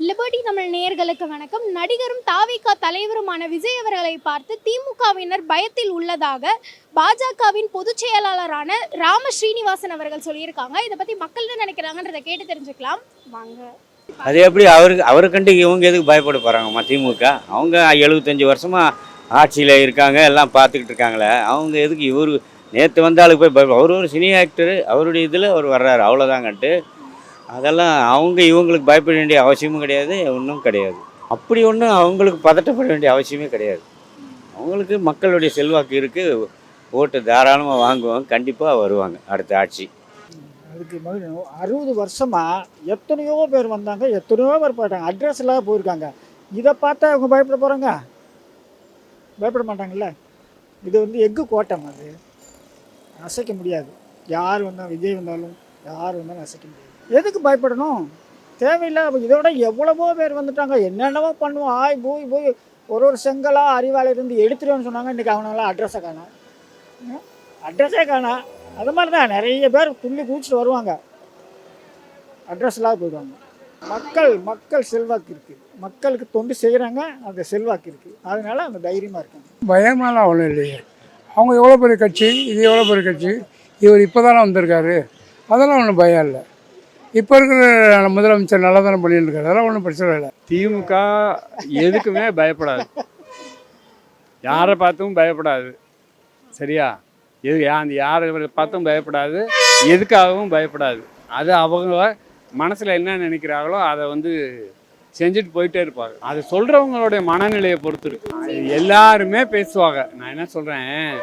Liberty Tamil நேயர்களுக்கு வணக்கம். நடிகரும் தாவிகா தலைவருமான விஜய் அவர்களை பார்த்து திமுகவினர் பயத்தில் உள்ளதாக பாஜகவின் பொதுச் செயலாளரான ராம ஸ்ரீனிவாசன் அவர்கள் சொல்லியிருக்காங்க. இதை பத்தி மக்கள் என்ன நினைக்கிறாங்கன்றதை கேட்டு தெரிஞ்சுக்கலாம். வாங்க. அது எப்படி அவருக்கு அவரை கண்டு இவங்க எதுக்கு பயப்பட போகிறாங்கம்மா திமுக? அவங்க எழுபத்தஞ்சி வருஷமாக ஆட்சியில் இருக்காங்க எல்லாம் பார்த்துக்கிட்டு இருக்காங்களே. அவங்க எதுக்கு இவர் நேற்று வந்தாலும் போய் அவர் ஒரு சினி ஆக்டரு அவருடைய இதில் அவர் வர்றாரு அவ்வளோதாங்கட்டு அதெல்லாம் அவங்க இவங்களுக்கு பயப்பட வேண்டிய அவசியமும் கிடையாது ஒன்றும் கிடையாது. அப்படி ஒன்றும் அவங்களுக்கு பதட்டப்பட வேண்டிய அவசியமே கிடையாது. அவங்களுக்கு மக்களுடைய செல்வாக்கு இருக்குது ஓட்டு தாராளமாக வாங்குவாங்க கண்டிப்பாக வருவாங்க அடுத்த ஆட்சி. அதுக்கு அறுபது வருஷமாக எத்தனையோ பேர் வந்தாங்க எத்தனையோ பேர் போயிட்டாங்க அட்ரஸ் இல்லாத போயிருக்காங்க. இதை பார்த்தா அவங்க பயப்பட போகிறாங்க பயப்பட மாட்டாங்கல்ல? இது வந்து எஃகு கோட்டம் அது. அசைக்க முடியாது. யார் வந்தாலும் விஜய் வந்தாலும் யார் வந்தாலும் அசைக்க முடியாது. எதுக்கு பயப்படணும்? தேவையில்லை. அப்ப இதோட எவ்வளவோ பேர் வந்துட்டாங்க. என்னென்னவோ பண்ணுவோம். ஆய் போய் போய். ஒரு ஒரு செங்கலாக அறிவாளர் இருந்து எடுத்துருவேன்னு சொன்னாங்க. இன்றைக்கி அவனால அட்ரஸை காணா அட்ரஸே காணா. அது மாதிரி தான் நிறைய பேர் துள்ளி குதிச்சுட்டு வருவாங்க. அட்ரஸ் இல்லாத போயிடுவாங்க. மக்கள் மக்கள் செல்வாக்கு இருக்குது மக்களுக்கு தொண்டு செய்கிறாங்க அந்த செல்வாக்கு இருக்குது அதனால அந்த தைரியமாக இருக்காங்க. பயமெல்லாம் ஒன்றும் இல்லையே. அவங்க எவ்வளோ பெரிய கட்சி? இது எவ்வளோ பெரிய கட்சி? இவர் இப்போ தானே வந்திருக்காரு. அதெல்லாம் ஒன்றும் பயம் இல்லை. இப்போ இருக்கிற முதலமைச்சர் நல்லா தானே பண்ணிட்டு இருக்காரு அதெல்லாம் ஒன்றும் பிரச்சனை இல்லை. திமுக எதுக்குமே பயப்படாது. யாரை பார்த்தும் பயப்படாது. சரியா? எது அந்த யாரை பார்த்தும் பயப்படாது. எதுக்காகவும் பயப்படாது. அது அவங்க மனசில் என்ன நினைக்கிறாங்களோ அதை வந்து செஞ்சுட்டு போயிட்டே இருப்பாங்க. அது சொல்கிறவங்களுடைய மனநிலையை பொறுத்து இருக்கு. அது எல்லாருமே பேசுவாங்க. நான் என்ன சொல்கிறேன்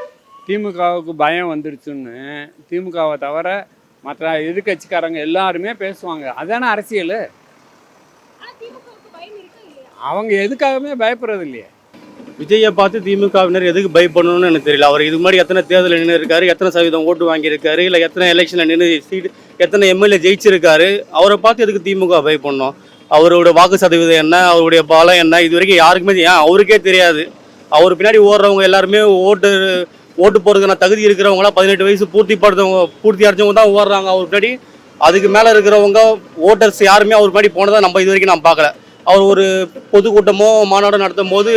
திமுகவுக்கு பயம் வந்துடுச்சுன்னு திமுகவை தவிர மற்ற எதிர்கட்சிக்காரங்க எல்லாருமே பேசுவாங்க. அதான அரசியல்? அவங்க எதுக்காகவுமே பயப்படுறது இல்லையே விஜயை பார்த்து திமுகவினர் எதுக்கு பயப்படணும்னு எனக்கு தெரியல. அவர் இது மாதிரி எத்தனை தேர்தலில் நின்று இருக்காரு எத்தனை சதவீதம் ஓட்டு வாங்கியிருக்காரு இல்லை எத்தனை எலெக்ஷனில் நின்று சீட் எத்தனை எம்எல்ஏ ஜெயிச்சிருக்காரு அவரை பார்த்து எதுக்கு திமுக பயப்படணும்? அவரோட வாக்கு சதவீதம் என்ன அவருடைய பலம் என்ன இது வரைக்கும் யாருக்குமே ஏன் அவருக்கே தெரியாது. அவர் பின்னாடி ஓடுறவங்க எல்லாருமே ஓட்டு ஓட்டு போகிறதுக்கான தகுதி இருக்கிறவங்களாம் பதினெட்டு வயசு பூர்த்தி படுத்தவங்க பூர்த்தி அடைஞ்சவங்க தான் ஓடுறாங்க அவர் முன்னாடி அதுக்கு மேலே இருக்கிறவங்க ஓட்டர்ஸ் யாருமே அவர் முன்னாடி போனதை நம்ம இது வரைக்கும் நான் பார்க்கல. அவர் ஒரு பொதுக்கூட்டமோ மாநாடோ நடத்தும் போது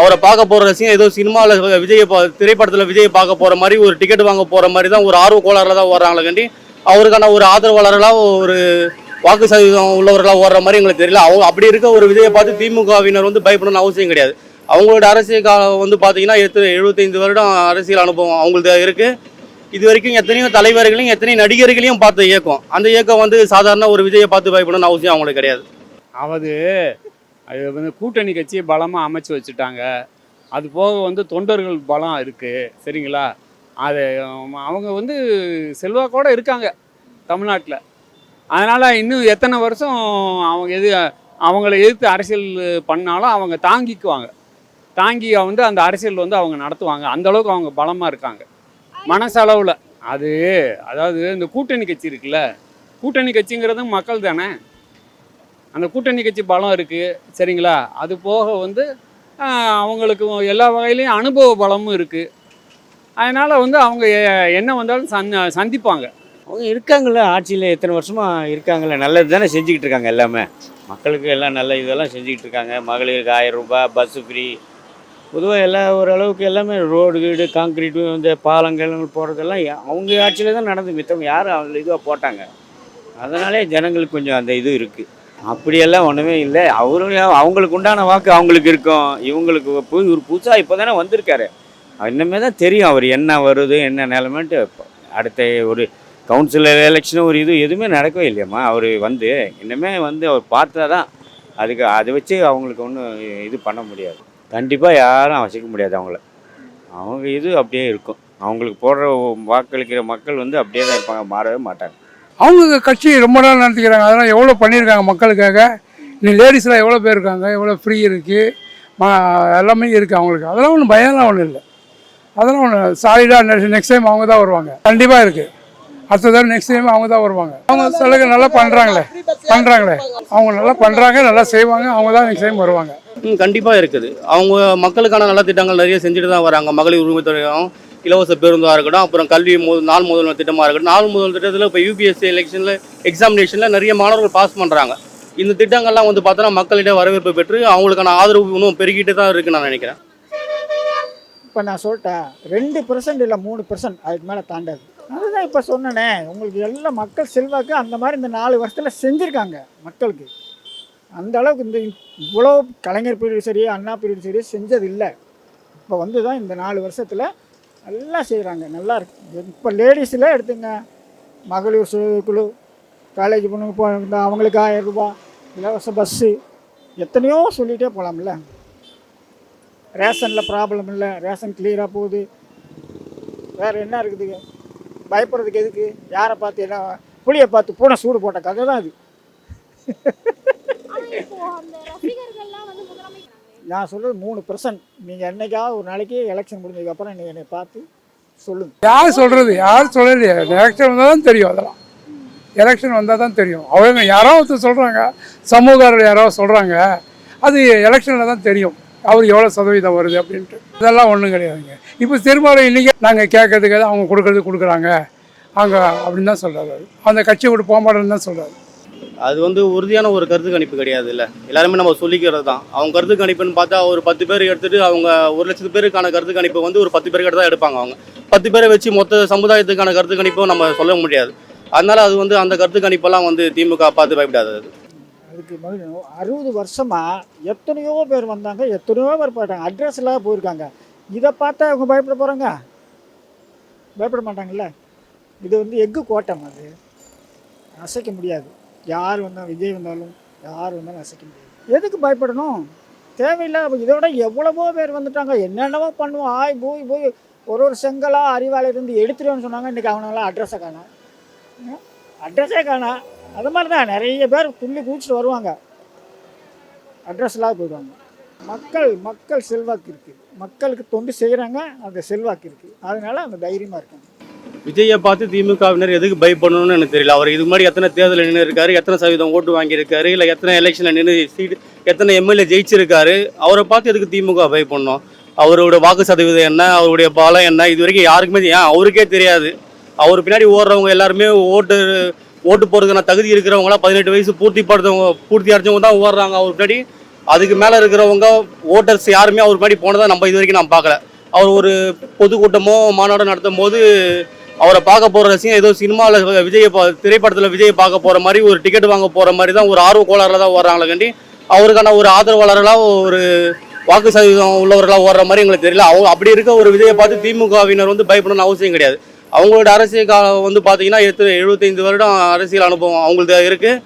அவரை பார்க்க போகிற ரசிகம் ஏதோ சினிமாவில் விஜய் பா திரைப்படத்தில் விஜய் பார்க்க போகிற மாதிரி ஒரு டிக்கெட் வாங்க போகிற மாதிரி தான் ஒரு ஆர்வ கோளாறில் தான் ஓடுறாங்களே கண்டி அவருக்கான ஒரு ஆதரவாளர்களாக ஒரு வாக்கு சதவீதம் உள்ளவர்களாக ஓடுற மாதிரி எங்களுக்கு தெரியல. அவங்க அப்படி இருக்க ஒரு விஜயை பார்த்து திமுகவினர் வந்து பயப்படணும்னு அவசியம் கிடையாது. அவங்களோட அரசியல் காலம் வந்து பார்த்தீங்கன்னா எத்தனை எழுபத்தைந்து வருடம் அரசியல் அனுபவம் அவங்களுக்கு இருக்குது இது வரைக்கும் எத்தனையோ தலைவர்களையும் எத்தனையோ நடிகர்களையும் பார்த்த இயக்கம். அந்த இயக்கம் வந்து சாதாரண ஒரு விஜயை பார்த்து பயப்படணும்னு அவசியம் அவங்களுக்கு கிடையாது. அவது அது வந்து கூட்டணி கட்சியை பலமாக அமைச்சு வச்சுட்டாங்க. அது போக வந்து தொண்டர்கள் பலம் இருக்குது சரிங்களா? அது அவங்க வந்து செல்வாக்கோடு இருக்காங்க தமிழ்நாட்டில். அதனால் இன்னும் எத்தனை வருஷம் அவங்க எது அவங்கள எதிர்த்து அரசியல் பண்ணாலும் அவங்க தாங்கிக்குவாங்க. தாங்கி வந்து அந்த அரசியல் வந்து அவங்க நடத்துவாங்க. அந்த அளவுக்கு அவங்க பலமாக இருக்காங்க. மனசளவில். அது அதாவது இந்த கூட்டணி கட்சி இருக்குல்ல. கூட்டணி கட்சிங்கிறதும் மக்கள் தானே. அந்த கூட்டணி கட்சி பலம் இருக்குது சரிங்களா? அது போக வந்து அவங்களுக்கு எல்லா வகையிலையும் அனுபவ பலமும் இருக்குது அதனால் வந்து அவங்க என்ன வந்தாலும் சந் சந்திப்பாங்க. அவங்க இருக்காங்கல்ல. ஆட்சியில் எத்தனை வருஷமாக இருக்காங்கல்ல. நல்லது தானே செஞ்சுக்கிட்டு இருக்காங்க எல்லாமே. மக்களுக்கு எல்லாம் நல்ல இதெல்லாம் செஞ்சுக்கிட்டு இருக்காங்க. மகளிருக்கு ஆயிரம் ரூபாய் பஸ்ஸு ஃப்ரீ பொதுவாக எல்லா ஓரளவுக்கு எல்லாமே ரோடு வீடு காங்கிரீட்டு இந்த பாலங்கள் போகிறதெல்லாம் அவங்க ஆட்சியில் தான் நடந்து மித்தவங்க யாரும் அவங்க இதுவாக போட்டாங்க. அதனாலே ஜனங்களுக்கு கொஞ்சம் அந்த இது இருக்குது அப்படியெல்லாம் ஒன்றுமே இல்லை. அவரும் அவங்களுக்கு உண்டான வாக்கு அவங்களுக்கு இருக்கும். இவங்களுக்கு புது ஒரு புதுசாக இப்போ தானே வந்திருக்காரு. இன்னமே தான் தெரியும் அவர் என்ன வருது என்ன நிலமன்ட்டு. அடுத்த ஒரு கவுன்சிலர் எலெக்ஷனும் ஒரு இது எதுவுமே நடக்கவே இல்லையம்மா. அவர் வந்து இன்னுமே வந்து அவர் பார்த்தா தான் அதுக்கு அதை வச்சு அவங்களுக்கு ஒன்றும் இது பண்ண முடியாது. கண்டிப்பாக யாரும் அசைக்க முடியாது அவங்கள. அவங்க இது அப்படியே இருக்கும். அவங்களுக்கு போடுற வாக்களிக்கிற மக்கள் வந்து அப்படியே தான் இருப்பாங்க மாறவே மாட்டாங்க. அவங்க கட்சி ரொம்ப நாள் நடத்திக்கிறாங்க. அதெல்லாம் எவ்வளோ பண்ணியிருக்காங்க மக்களுக்காக? இன்னும் லேடிஸ்லாம் எவ்வளோ பேர் இருக்காங்க? எவ்வளோ ஃப்ரீ இருக்குது எல்லாமே இருக்குது அவங்களுக்கு. அதெல்லாம் ஒன்றும் பயம்லாம் ஒன்றும் இல்லை. அதெல்லாம் ஒன்று சாலிடாக நெக்ஸ்ட் டைம் அவங்க தான் வருவாங்க. கண்டிப்பாக இருக்குது அடுத்த தடவை நெக்ஸ்ட் டைம் அவங்க தான் வருவாங்க. அவங்க சிலருக்கு நல்லா பண்ணுறாங்களே பண்ணுறாங்களே அவங்க நல்லா பண்ணுறாங்க நல்லா செய்வாங்க அவங்க தான் நெக்ஸ்ட் டைம் வருவாங்க. ம் கண்டிப்பாக இருக்குது. அவங்க மக்களுக்கான நல்ல திட்டங்கள் நிறைய செஞ்சுட்டு தான் வராங்க. மகளிர் உரிமை தொகையும் இலவச பேருந்தாக இருக்கட்டும் அப்புறம் கல்வி மு நாள் முதல்வர் திட்டமாக இருக்கட்டும். நாள் முதல் திட்டத்தில் இப்போ யூபிஎஸ்சி எலெக்ஷனில் எக்ஸாமினேஷனில் நிறைய மாணவர்கள் பாஸ் பண்ணுறாங்க இந்த திட்டங்கள்லாம் வந்து பார்த்தோன்னா மக்களிடையே வரவேற்பு பெற்று அவங்களுக்கான ஆதரவு இன்னும் பெருகிட்டு தான் இருக்குன்னு நான் நினைக்கிறேன். இப்போ நான் சொல்லிட்டேன் ரெண்டு பர்சன்ட் இல்லை மூணு பர்சன்ட் அதுக்கு மேலே தாண்டாது. அதுதான் இப்போ சொன்னனே உங்களுக்கு எல்லாம் மக்கள் செல்வாக்கு அந்த மாதிரி இந்த நாலு வருஷத்தில் செஞ்சுருக்காங்க மக்களுக்கு. அந்த அளவுக்கு இந்த இவ்வளோ கலைஞர் பீரியட் சரி அண்ணா பீரியட் சரி செஞ்சது இல்லை இப்போ வந்து தான் இந்த நாலு வருஷத்தில் நல்லா செய்கிறாங்க நல்லா இருக்கு. இப்போ லேடிஸில் எடுத்துங்க மகளிர் சுய குழு காலேஜ் பொண்ணுங்க போ இந்த அவங்களுக்கு ஆயிரம் ரூபா இலவச பஸ்ஸு எத்தனையோ சொல்லிகிட்டே போகலாம்ல ரேஷனில் ப்ராப்ளம் இல்லை ரேஷன் கிளியராக போகுது. வேறு என்ன இருக்குது? பயப்படுறதுக்கு எதுக்கு? யாரை பார்த்து என்ன புளியை பார்த்து பூனை சூடு போட்ட கதை தான் அது. நான் சொல்கிறது மூணு பர்சன்ட் நீங்கள் என்னைக்காவது ஒரு நாளைக்கு எலெக்ஷன் முடிஞ்சதுக்கப்புறம் நீங்கள் என்னை பார்த்து சொல்லுங்கள் யார் சொல்கிறது யார் சொல்லலையே? எலெக்ஷன் வந்தால் தான் தெரியும் அதெல்லாம். எலெக்ஷன் வந்தால் தான் தெரியும். அவங்க யாரோ ஒருத்தர் சொல்கிறாங்க சமூகர்கள் யாரோ சொல்கிறாங்க அது எலெக்ஷனில் தான் தெரியும். அவர் எவ்வளோ சதவீதம் வருது அப்படின்ட்டு. இதெல்லாம் ஒன்றும் கிடையாதுங்க. இப்போ திருமாவளவன் இன்றைக்கி நாங்கள் கேட்கறதுக்கு அவங்க கொடுக்கறது கொடுக்குறாங்க. அவங்க அப்படின்னு தான் சொல்கிறாரு அந்த கட்சி விட்டு போக மாட்டேன்னு தான் சொல்கிறாரு அது வந்து உறுதியான ஒரு கருத்து கணிப்பு கிடையாது இல்லை. எல்லாருமே நம்ம சொல்லிக்கிறது தான். அவங்க கருத்து கணிப்புன்னு பார்த்தா ஒரு பத்து பேர் எடுத்துட்டு அவங்க ஒரு லட்சத்து பேருக்கான கருத்து கணிப்பு வந்து ஒரு பத்து பேர்கிட்ட தான் எடுப்பாங்க அவங்க. பத்து பேரை வச்சு மொத்த சமுதாயத்துக்கான கருத்து கணிப்பும் நம்ம சொல்ல முடியாது. அதனால அது வந்து அந்த கருத்து கணிப்பெல்லாம் வந்து திமுக பார்த்து பயப்படாது அது அதுக்கு முதல்ல அறுபது வருஷமாக எத்தனையோ பேர் வந்தாங்க எத்தனையோ பேர் போயிட்டாங்க. அட்ரஸ் இல்லாத போயிருக்காங்க. இதை பார்த்தா அவங்க பயப்பட போகிறாங்க பயப்பட மாட்டாங்கல்ல? இது வந்து எக்கு கோட்டம் அது. அசைக்க முடியாது. யார் வந்தாலும் விஜய் வந்தாலும் யார் வந்தாலும் அசைக்க முடியாது. எதுக்கு பயப்படணும்? தேவையில்லை. இதோட எவ்வளவோ பேர் வந்துட்டாங்க. என்னென்னவோ பண்ணுவோம். ஆய் போய் போய் ஒரு ஒரு செங்கலாக அறிவாளர் இருந்து எடுத்துருவேன்னு சொன்னாங்க. இன்றைக்கி அவனெல்லாம் அட்ரஸை காணும். அட்ரஸே காணா அது மாதிரி தான் நிறைய பேர் துள்ளி குதிச்சுட்டு வருவாங்க. அட்ரஸ் இல்லாத போயிடுவாங்க. மக்கள் மக்கள் செல்வாக்கு இருக்குது மக்களுக்கு தொண்டு செய்கிறாங்க அந்த செல்வாக்கு இருக்குது அதனால அந்த தைரியமாக இருக்காங்க. விஜயை பார்த்து திமுகவினர் எதுக்கு பை பண்ணணும்னு எனக்கு தெரியல. அவர் இதுக்கு முன்னாடி எத்தனை தேர்தலில் நின்று இருக்காரு எத்தனை சதவீதம் ஓட்டு வாங்கியிருக்காரு இல்லை எத்தனை எலெக்ஷனில் நின்று சீட் எத்தனை எம்எல்ஏ ஜெயிச்சிருக்காரு அவரை பார்த்து எதுக்கு திமுக பை பண்ணோம் அவரோட வாக்கு சதவீதம் என்ன அவருடைய பலம் என்ன இது வரைக்கும் யாருக்குமே ஏன் அவருக்கே தெரியாது. அவர் பின்னாடி ஓடுறவங்க எல்லாருமே ஓட்டு ஓட்டு போகிறதுக்கான தகுதி இருக்கிறவங்களாம் பதினெட்டு வயசு பூர்த்தி படுத்தவங்க பூர்த்தி அடைஞ்சவங்க தான் ஓடுறாங்க அவர் முன்னாடி அதுக்கு மேலே இருக்கிறவங்க ஓட்டர்ஸ் யாருமே அவர் முன்னாடி போனதை நம்ம இது வரைக்கும் நான் பார்க்கல. அவர் ஒரு பொதுக்கூட்டமோ மாநாடோ நடத்தும் போது அவரை பார்க்க போகிற ரசிகம் ஏதோ சினிமாவில் விஜய் பா திரைப்படத்தில் விஜய் பார்க்க போகிற மாதிரி ஒரு டிக்கெட் வாங்க போகிற மாதிரி தான் ஒரு ஆர்வ கோளாறில் தான் ஓடுறாங்களே கண்டி அவருக்கான ஒரு ஆதரவாளர்களாக ஒரு வாக்கு சதவீதம் உள்ளவர்களாக ஓடுற மாதிரி எங்களுக்கு தெரியல. அவங்க அப்படி இருக்க ஒரு விஜயை பார்த்து திமுகவினர் வந்து பயப்படணும்னு அவசியம் கிடையாது. அவங்களோட அரசியல் காலம் வந்து பார்த்தீங்கன்னா எத்தனை எழுபத்தைந்து வருடம் அரசியல் அனுபவம் அவங்களுக்கு இருக்குது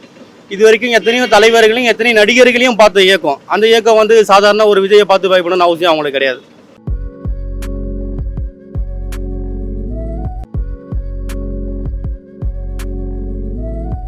இது வரைக்கும் எத்தனையோ தலைவர்களையும் எத்தனையோ நடிகர்களையும் பார்த்த இயக்கம். அந்த இயக்கம் வந்து சாதாரண ஒரு விஜயை பார்த்து பயப்படணும்னு அவசியம் அவங்களுக்கு கிடையாது.